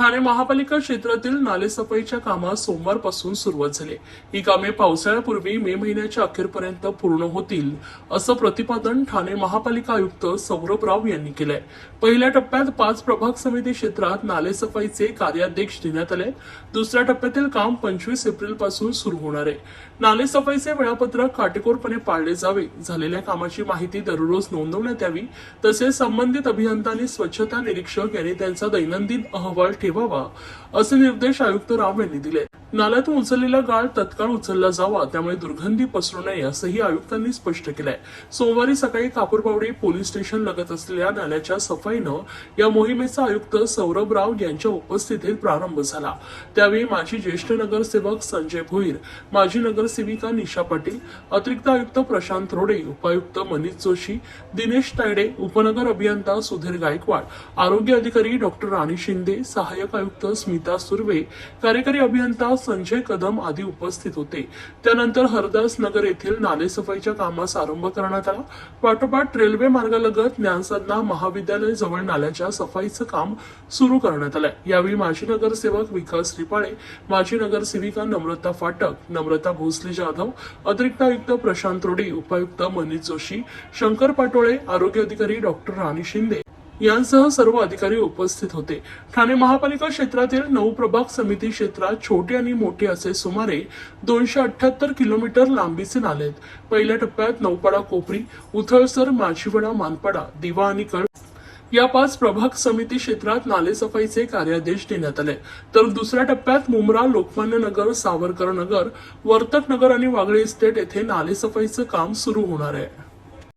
ठाणे महापालिका क्षेत्रातील नालेसफाईच्या कामास सोमवारपासून सुरुवात झाली. ही कामे पावसाळ्यापूर्वी मे महिन्याच्या अखेरपर्यंत पूर्ण होतील असं प्रतिपादन ठाणे महापालिका आयुक्त सौरभ राव यांनी केलंय. पहिल्या टप्प्यात पाच प्रभाग समिती क्षेत्रात नालेसफाईचे कार्याध्यक्ष देण्यात आले. दुसऱ्या टप्प्यातील काम पंचवीस एप्रिलपासून सुरू होणार आहे. नालेसफाईचे वेळापत्रक काटेकोरपणे पाळले जावे झालेल्या कामाची माहिती दररोज नोंदवण्यात यावी तसेच संबंधित अभियंतांनी स्वच्छता निरीक्षक यांनी त्यांचा दैनंदिन अहवाल ठेवावा असे निर्देश आयुक्त राव यांनी दिले. नाल्यातून उचललेला गाळ तत्काळ उचलला जावा त्यामुळे दुर्गंधी पसरू नये असंही आयुक्तांनी स्पष्ट केलंय. सोमवारी सकाळी कापूरबावडी पोलीस स्टेशन लगत असलेल्या नाल्याच्या सफाईनं या मोहिमेचा आयुक्त सौरभ राव यांच्या उपस्थितीत प्रारंभ झाला. त्यावेळी माजी ज्येष्ठ नगरसेवक संजय भोईर माजी नगरसेविका निशा पाटील अतिरिक्त आयुक्त प्रशांत रोडे उपायुक्त मनीष जोशी दिनेश तायडे उपनगर अभियंता सुधीर गायकवाड आरोग्य अधिकारी डॉक्टर राणी शिंदे सहाय्यक आयुक्त स्मिता सुर्वे कार्यकारी अभियंता संजय कदम आदी उपस्थित होते. त्यानंतर हरदास नगर येथील नालेसफाईच्या कामास आरंभ करण्यात आला. पाठोपाठ रेल्वे मार्गालगत ज्ञानसाधना महाविद्यालय जवळ नाल्याच्या सफाईचं काम सुरू करण्यात आलं यावेळी माजी नगरसेवक विकास रिपाळे माजी नगरसेविका नम्रता फाटक नम्रता भोसले जाधव अतिरिक्त आयुक्त प्रशांत रोडे उपायुक्त मनीष जोशी शंकर पाटोळे आरोग्य अधिकारी डॉक्टर राणी शिंदे यांसह सर्व अधिकारी उपस्थित होते. ठाणे महापालिका क्षेत्रातील नऊ प्रभाग समिती क्षेत्रात छोटे आणि मोठे असे सुमारे दोनशे अठ्याहत्तर किलोमीटर लांबीचे नाले आहेत. पहिल्या टप्प्यात नौपाडा कोपरी उथळसर माछीवडा मानपाडा दिवा आणि कळ या पाच प्रभाग समिती क्षेत्रात नालेसफाईचे कार्यादेश देण्यात आले. तर दुसऱ्या टप्प्यात मुंब्रा लोकमान्य नगर सावरकर नगर वर्तक नगर आणि वागळे इस्टेट येथे नालेसफाईचं काम सुरू होणार आहे.